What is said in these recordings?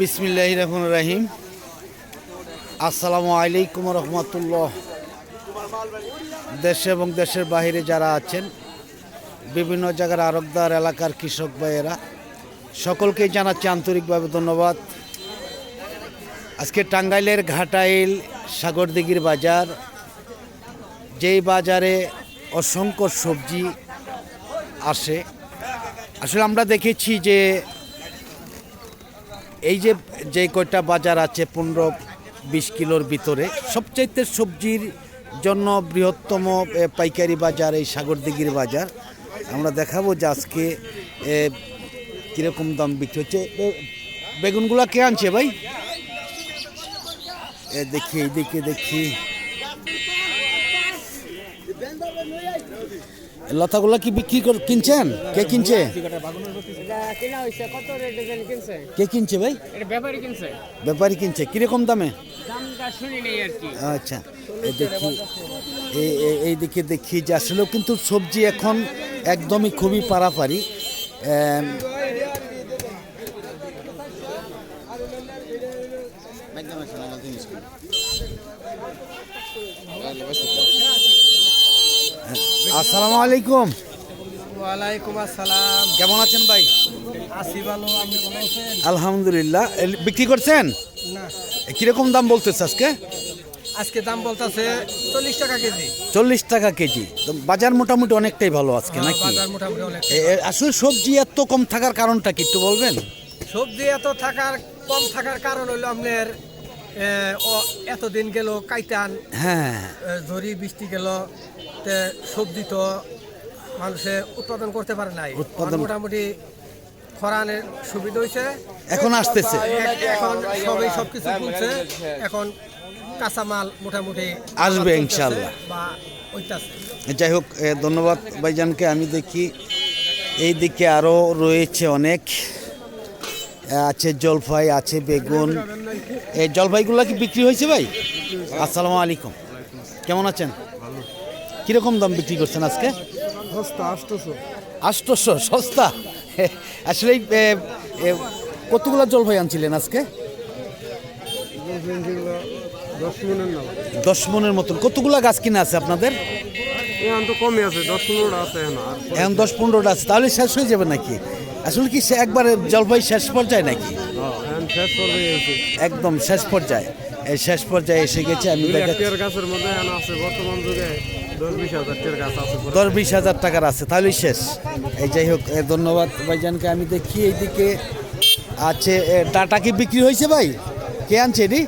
বিসমিল্লাহ রহমান রাহিম। আসসালামু আলাইকুম রহমতুল্লাহ। দেশে এবং দেশের বাইরে যারা আছেন, বিভিন্ন জায়গার আরবদার এলাকার কৃষক ভাইয়েরা, সকলকেই জানাচ্ছি আন্তরিকভাবে ধন্যবাদ। আজকে টাঙ্গাইলের ঘাটাইল সাগরদিঘির বাজার, যেই বাজারে অসংখ্য সবজি আসে আসলে আমরা দেখেছি যে এই যে যে কয়টা বাজার আছে পনেরো বিশ কিলোর ভিতরে, সবচাইতে সবজির জন্য বৃহত্তম পাইকারি বাজার এই সাগরদিঘির বাজার। আমরা দেখাবো যে আজকে কীরকম দাম বিক্রি হচ্ছে। বেগুনগুলা কে আনছে ভাই? এ, দেখি এইদিকে দেখি। লতাগুলা কি বিক্রি কর কিনছেন? কে কিনছে? কে কিনছে ভাই? ব্যাপারী কিনছে। কীরকম দামে? আচ্ছা এই দেখি এই দিকে দেখি যে আসলেও কিন্তু সবজি এখন একদমই খুবই পারাপারি। এম, আসসালামু আলাইকুম। ওয়ালাইকুম আসসালাম। কেমন আছেন ভাই? আসি ভালো আপনি ভালো আছেন? আলহামদুলিল্লাহ। বিক্রি করছেন? না। কীরকম দাম বলতেছে আজকে? আজকে দাম বলতেছে চল্লিশ টাকা কেজি। চল্লিশ টাকা কেজি। তো বাজার মোটামুটি অনেকটাই ভালো আজকে নাকি? বাজার মোটামুটি অনেক আসলে সবজি এত কম থাকার কারণটা কি একটু বলবেন? সবজি এত থাকার কম থাকার কারণ হলো আপনার এতদিন গেল কাইতান হ্যাঁ। ঝড়ি বৃষ্টি গেল তে সবজি তো মানুষে উৎপাদন করতে পারে নাই। উৎপাদন- মোটামুটি খরানের সুবিধা হয়েছে এখন আসতেছে। এখন সবাই সবকিছু তুলছে এখন কাঁচামাল মোটামুটি আসবে ইনশাল্লাহ। যাই হোক ধন্যবাদ ভাইজানকে। আমি দেখি এই দিকে আরও রয়েছে অনেক। আছে জলপাই আছে বেগুন। এই জলপাইগুলো কি বিক্রি হয়েছে ভাই? আসসালামু আলাইকুম। কেমন আছেন? কীরকম দাম বিক্রি করছেন আজকে? আষ্টশো সস্তা? আসলে কতগুলো জলপাই আনছিলেন আজকে? দশ মনের মতন। কতগুলো গাছ কিনা আছে আপনাদের? এখন তো কমই আছে দশ পনেরোটা আছে এখন দশ পনেরোটা আছে তাহলে শেষ হয়ে যাবে নাকি? আসলে কি সে একবারে জলপাই শেষ পর্যায়ে নাকি? গেছে একদম শেষ পর্যায়ে। শেষ পর্যায়ে এসে গেছে আমি গাছের মধ্যে আছে বর্তমান যুগে দশ বিশ হাজার টাকার আছে তাহলেই শেষ। এই যাই হোক ধন্যবাদ ভাইজানকে আমি দেখি এইদিকে আছে ডাটা কি বিক্রি হয়েছে ভাই? কে আনছে এটি?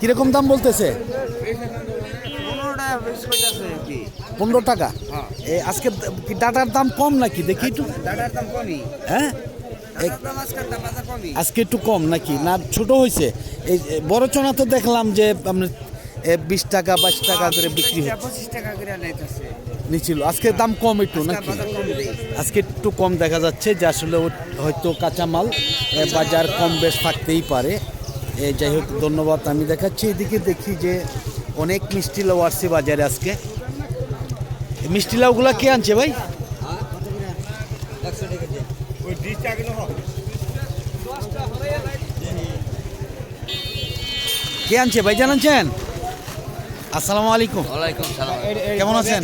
কীরকম দাম বলতেছে? পনেরো টাকা এ, আজকে ডাটার দাম কম নাকি? দেখি একটু। হ্যাঁ? আজকে একটু কম নাকি? না ছোট হয়েছে এই বড় চনা তো দেখলাম যে আপনার বিশ টাকা বাইশ টাকা করে বিক্রি হচ্ছে। নিছিল। আজকে দাম কম একটু নাকি? আজকে একটু কম দেখা যাচ্ছে যে আসলে হয়তো কাঁচামাল বাজার কম বেশ থাকতেই পারে। যাই হোক ধন্যবাদ। আমি দেখাচ্ছি এদিকে দেখি যে অনেক মিষ্টি লাউ আসছে বাজারে আজকে। মিষ্টি লাউগুলা কে আনছে ভাই? কে আনছে? ভাই জানাচ্ছেন আসসালামু আলাইকুম। ওয়ালাইকুম সালাম। কেমন আছেন?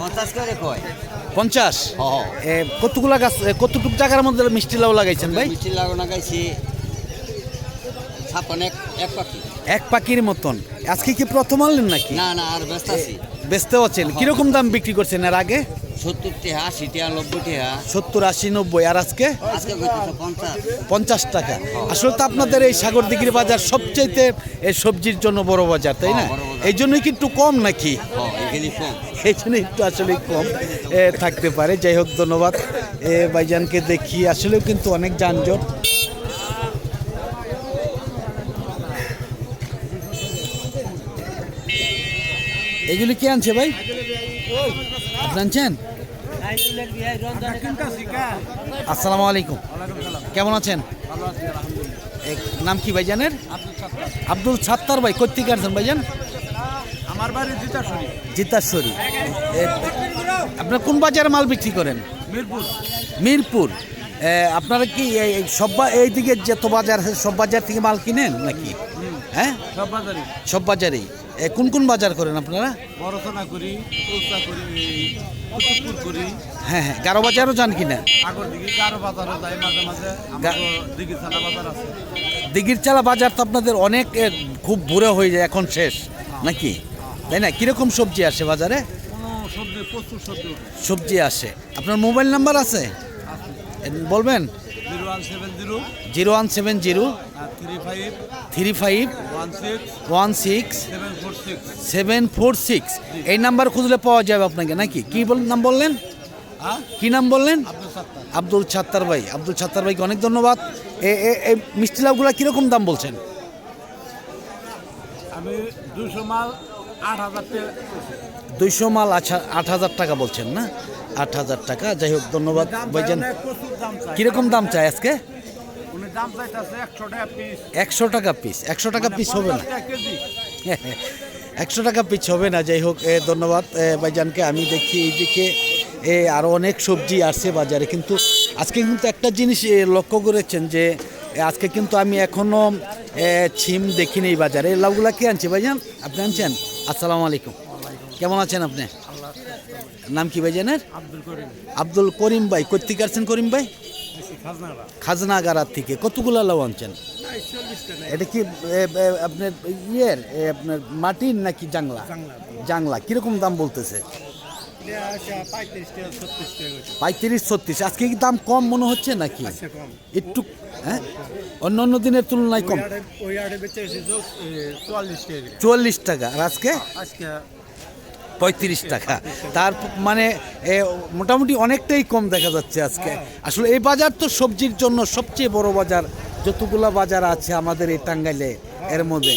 পঞ্চাশ করে কয়? পঞ্চাশ। এ, কতগুলা গাছ কতটুকু জায়গার মধ্যে মিষ্টি লাউ লাগাইছেন ভাই? মিষ্টি লাগানো গাইছি ছাপ্পান এক এক পাখি। এক পাখির মতন। আজকে কি প্রথম আনলেন নাকি? না না আর ব্যস্ত আছি। বেচতে হচ্ছেন কীরকম দাম বিক্রি করছেন এর আগে? সত্তর টেহা আশি টেহা নব্বই টেহা। সত্তর আশি নব্বই। আর আজকে? পঞ্চাশ। টাকা। আসলে তো আপনাদের এই সাগর দিঘির বাজার সবচাইতে এই সবজির জন্য বড় বাজার তাই না? হ্যাঁ। এই জন্যই কি একটু কম নাকি? হ্যাঁ এই জন্য একটু আসলে কম থাকতে পারে। যাই হোক ধন্যবাদ। এ ভাইজানকে দেখি। আসলেও কিন্তু অনেক যানজট। এগুলি কে আনছে ভাই? আনছেন? আসসালামু আলাইকুম। কেমন আছেন? নাম কি ভাইজানের? আব্দুল সাত্তার ভাই কোথেকে আসছেন ভাইজান? আমার বাড়ি জিতাশ্বরী এ, আপনার কোন বাজারে মাল বিক্রি করেন? মিরপুর। মিরপুর। আপনারা কি এই- এই সব বা- এইদিকে যত বাজার সব বাজার থেকে মাল কিনেন নাকি? হ্যাঁ? সব বাজারে সব বাজারেই। কোন কোন বাজার করেন আপনারা? বড়ছনা করি উলসা করি কুতুবপুর করি। হ্যাঁ হ্যাঁ গারো বাজারও যান কিনা? আগর দিকে কারও বাজারও যাই মাঝে মাঝে গা- আমার বাজার আছে। দিঘির চালা বাজার তো আপনাদের অনেক খুব বুড়ো হয়ে যায় এখন শেষ নাকি? তাই না? কীরকম সবজি আসে বাজারে? সবজি প্রচুর সবজি সবজি আসে। আপনার মোবাইল নাম্বার আছে? বলবেন? Zero one seven zero three five one six seven four six এই নাম্বার খুঁজলে পাওয়া যাবে আপনাকে নাকি? কি বল নাম বললেন? হ্যাঁ? কি নাম বললেন? আব্দুল ছাত্তার। ভাই। আব্দুল ছাত্তার ভাইকে অনেক ধন্যবাদ। এই মিষ্টি লাউগুলা কীরকম দাম বলছেন? আমি দুশো মাল আট হাজার দুইশো মাল আচ্ছা আট হাজার টাকা বলছেন না? আট হাজার টাকা। যাই হোক ধন্যবাদ ভাইজান। কীরকম দাম চাই আজকে? একশো টাকা পিস একশো টাকা পিস পিস হবে না। একশো টাকা পিস হবে না। যাই হোক ধন্যবাদ ভাইজানকে। আমি দেখি এইদিকে এ, আরও অনেক সবজি আসছে বাজারে। কিন্তু আজকে কিন্তু একটা জিনিস লক্ষ্য করেছেন যে আজকে কিন্তু আমি এখনও ছিম দেখিনি এই বাজারে। এই লাউগুলা কে আনছে ভাইজান? আপনি আনছেন? আসসালামু আলাইকুম। কেমন আছেন আপনি? নাম কি আব্দুল করিম। আব্দুল করিম ভাই কোথেকে আসছেন করিম ভাই? খাজনাটা খাজনাগারার থেকে। কতগুলো লাউ আনছেন? এটা কি আপনার ইয়ের আপনার মাটির নাকি জাংলা? জাংলা। কীরকম দাম বলতেছে? পঁয়ত্রিশ ছত্রিশ। আজকে কি দাম কম মনে হচ্ছে নাকি? একটু হ্যাঁ? অন্য অন্য দিনের তুলনায় কম। চুয়াল্লিশ টাকা। আর আজকে? আজকে পঁয়ত্রিশ টাকা। তার মানে মোটামুটি অনেকটাই কম দেখা যাচ্ছে আজকে। আসলে এই বাজার তো সবজির জন্য সবচেয়ে বড় বাজার। যতগুলো বাজার আছে আমাদের এই টাঙ্গাইলে, এর মধ্যে।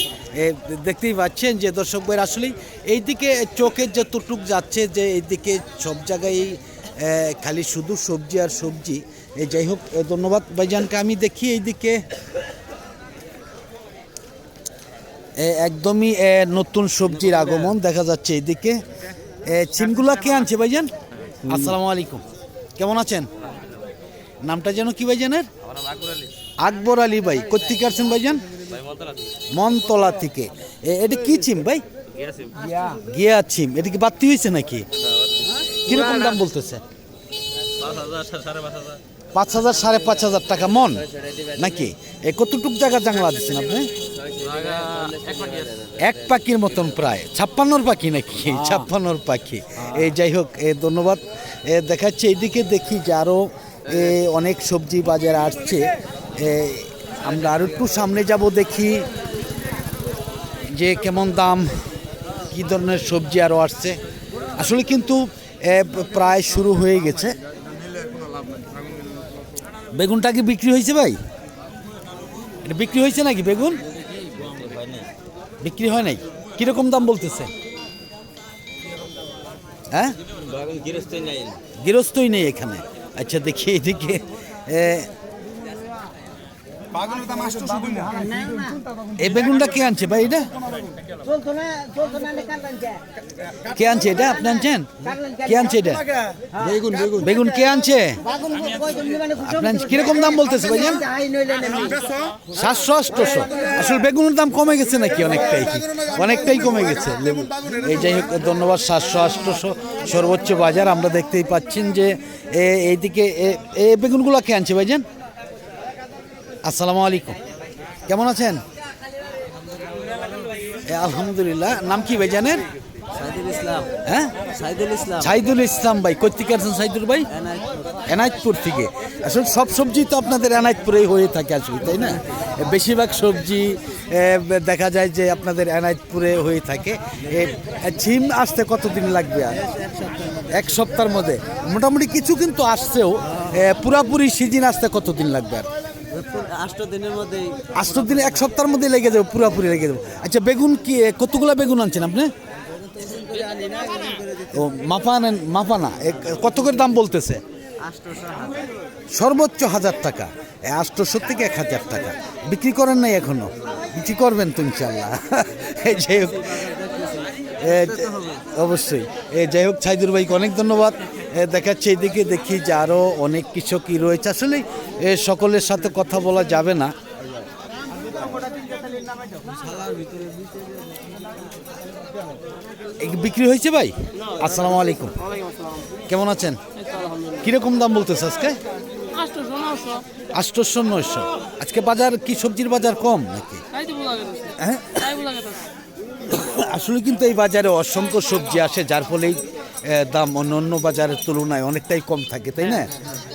দেখতেই পাচ্ছেন যে দর্শক ভাইয়ের আসলেই এইদিকে চোখের যে যতটুক যাচ্ছে যে এইদিকে সব জায়গায় খালি শুধু সবজি আর সবজি। এই যাই হোক ধন্যবাদ ভাইজানকে। আমি দেখি এইদিকে একদমই এ, নতুন সবজির আগমন দেখা যাচ্ছে এদিকে। এ, ছিমগুলা কে আনছে ভাইজান? আসসালামু আলাইকুম। কেমন আছেন? নামটা যেন কি ভাইজানের? আকবর আলী। ভাই কোথেকে আসছেন ভাইজান? মনতলা থেকে। এ- এটা কি চিম ভাই? গিয়া ছিম এটা কি বাত্তি হয়েছে নাকি? কীরকম দাম বলতেছে? পাঁচ হাজার সাড়ে পাঁচ হাজার। টাকা মন? নাকি? এ কতটুক জায়গা জাংলা দিচ্ছেন আপনি? এক পাখির মতন প্রায় ছাপ্পান্নর পাখি নাকি? ছাপ্পান্নর পাখি। এই যাই হোক এ ধন্যবাদ। এ দেখাচ্ছে এইদিকে দেখি যে আরও এ, অনেক সবজি বাজার আসছে। এ, আমরা আরও একটু সামনে যাব দেখি যে কেমন দাম কি ধরনের সবজি আরও আসছে। আসলে কিন্তু এ, প্রায় শুরু হয়ে গেছে। বেগুনটা কি বিক্রি হয়েছে ভাই? এটা বিক্রি হয়েছে নাকি বেগুন? বিক্রি হয় নাই? কীরকম দাম বলতেছে? হ্যাঁ? গৃহস্থই নেই। এখানে। আচ্ছা দেখি এদিকে এই বেগুনটা কে আনছে ভাই এটা? কে আনছে এটা? আপনি আনছেন? কে আনছে এটা? বেগুন বেগুন। বেগুন কে আনছে? আপনার কীরকম দাম বলতেছে ভাইজান সাতশো আটশোশো আসলে বেগুনের দাম কমে গেছে নাকি অনেকটাই অনেকটাই কমে গেছে লেবু। এই যাই হোক ধন্যবাদ। সাতশো আটশোশো সর্বোচ্চ বাজার। আমরা দেখতেই পাচ্ছেন যে এ- এইদিকে এ- এ বেগুনগুলো কে আনছে ভাইজান আসসালামু আলাইকুম। কেমন আছেন? আলহামদুলিল্লাহ। নাম কি ভাইজানের সাইদুল ইসলাম। হ্যাঁ? সাইদুল ইসলাম। সাইদুল ইসলাম ভাই কোথেকে আছেন সাইদুল ভাই? এনায়তপুর। থেকে। আসলে সব সবজি তো আপনাদের এনায়তপুরেই হয়ে থাকে আসলে তাই না? বেশিরভাগ সবজি দেখা যায় যে আপনাদের এনায়তপুরে হয়ে থাকে। ঝিম আসতে কতদিন লাগবে আর? এক সপ্তাহের মধ্যে। মোটামুটি কিছু কিন্তু আসছেও। পুরাপুরি সিজন আসতে কতদিন লাগবে আর? আষ্ট দিন এক সপ্তাহের মধ্যে লেগে যাবে পুরাপুরি লেগে যাবে। আচ্ছা বেগুন কি কতগুলা বেগুন আনছেন আপনি? ও মাপা নেন মাপা না কত করে দাম বলতেছে? সর্বোচ্চ হাজার টাকা। আটশোশো থেকে এক হাজার টাকা। বিক্রি করেন নাই এখনও? বিক্রি করবেন তো ইনশাল্লাহ এই যে এ, অবশ্যই। যাই হোক ছাইদুর ভাইকে অনেক ধন্যবাদ। দেখাচ্ছে এদিকে দেখি যে আরও অনেক কৃষকই রয়েছে। আসলে এ, সকলের সাথে কথা বলা যাবে না। বিক্রি হয়েছে ভাই? আসসালামু আলাইকুম। কেমন আছেন? কীরকম দাম বলতেছে আজকে? আটশোশো নয়শো। আজকে বাজার কি সবজির বাজার কম নাকি? হ্যাঁ? আসলে কিন্তু এই বাজারে অসংখ্য সবজি আসে যার ফলেই এ, দাম অন্য অন্য বাজারের তুলনায় অনেকটাই কম থাকে তাই না?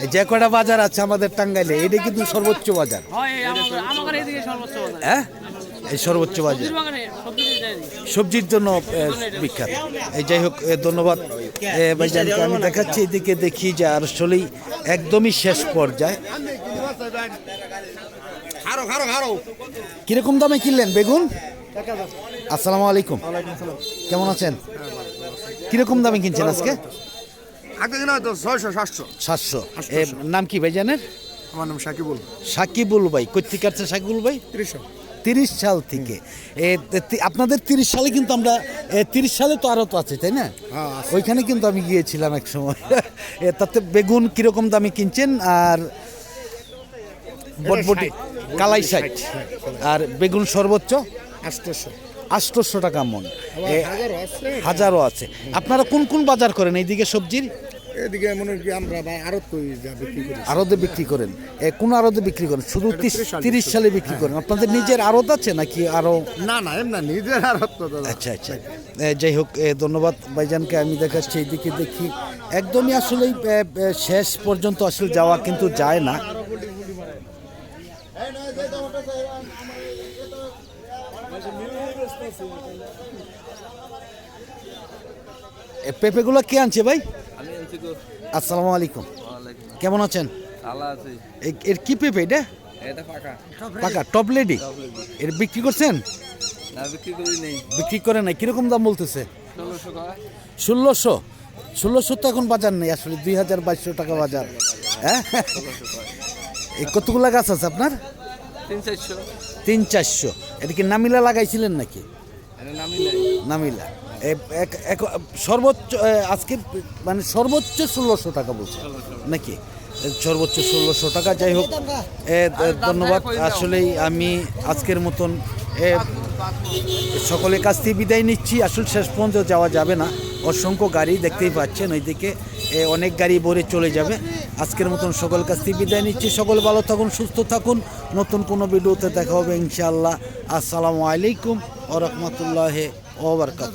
এই যে কয়টা বাজার আছে আমাদের টাঙ্গাইলে এটা কিন্তু সর্বোচ্চ বাজার। হয় এই সর্বোচ্চ বাজার। হ্যাঁ? এই সর্বোচ্চ বাজার। সবজির জন্য বিখ্যাত। এই যাই হোক ধন্যবাদ। ভাইজানকে আমি দেখাচ্ছি এদিকে দেখি যে আর আসলেই একদমই শেষ পর্যায়ে। কীরকম দামে কিনলেন বেগুন? আসসালামু আলাইকুম। কেমন আছেন? কীরকম দামে কিনছেন আজকে? আগে ছয়শো সাতশো। সাতশো। নাম কি ভাইজানের? আমার নাম সাকিবুল। সাকিবুল ভাই। কোথেকে আসছে সাকিবুল ভাই? ত্রিশশো তিরিশ সাল থেকে। আপনাদের তিরিশ সালে কিন্তু আমরা তিরিশ সালে তো আরও তো আছে তাই না? হ্যাঁ, ওইখানে কিন্তু আমি গিয়েছিলাম এক সময়। এ, তাতে বেগুন কীরকম দামে কিনছেন? আর বটবটি কালাই ষাট। আর বেগুন সর্বোচ্চ? আটশোশো আটশোশো টাকা মন। হাজারও আছে। আপনারা কোন কোন বাজার করেন? এইদিকে সবজির? এদিকে মনে করি আমরা বা আরও তো যা বিক্রি করি। আরদে বিক্রি করেন। কোন আরদে বিক্রি করেন? শুধু তিরিশ সালে। বিক্রি করেন। আপনাদের নিজের আড়ত আছে নাকি আরও? না না এমনা নিজের আর তো আচ্ছা আচ্ছা। যাই হোক ধন্যবাদ ভাইজানকে। আমি দেখাচ্ছি এইদিকে দেখি। একদমই আসলে শেষ পর্যন্ত আসলে যাওয়া কিন্তু যায় না এ, পেঁপেগুলো কে আনছে ভাই? আসসালামু আলাইকুম। কেমন আছেন? এর কি পেঁপে এটা? পাকা। টপ লেডি এর বিক্রি করছেন? বিক্রি করে নাই। কীরকম দাম বলতেছে? ষোলোশো ষোলোশো? তো এখন বাজার নেই আসলে দুই হাজার বাইশশো টাকা বাজার। হ্যাঁ? এই কতগুলা গাছ আছে আপনার? তিন চারশো। তিন চারশো। এটা কি নামিলা লাগাইছিলেন নাকি? নামিলা সর্বোচ্চ আজকে মানে সর্বোচ্চ ষোলোশো টাকা বলছে। নাকি? সর্বোচ্চ ষোলোশো টাকা। যাই হোক ধন্যবাদ। আসলেই আমি আজকের মতন সকলের কাছ থেকে বিদায় নিচ্ছি। আসলে শেষ পর্যন্ত যাওয়া যাবে না। অসংখ্য গাড়ি দেখতেই পাচ্ছেন। ওইদিকে অনেক গাড়ি ভরে চলে যাবে। আজকের মতন সকল কাছ থেকে বিদায় নিচ্ছি। সকল ভালো থাকুন, সুস্থ থাকুন। নতুন কোনো ভিডিওতে দেখা হবে ইনশাআল্লাহ। আসসালামু আলাইকুম ও রহমতুল্লাহ ওবরকাত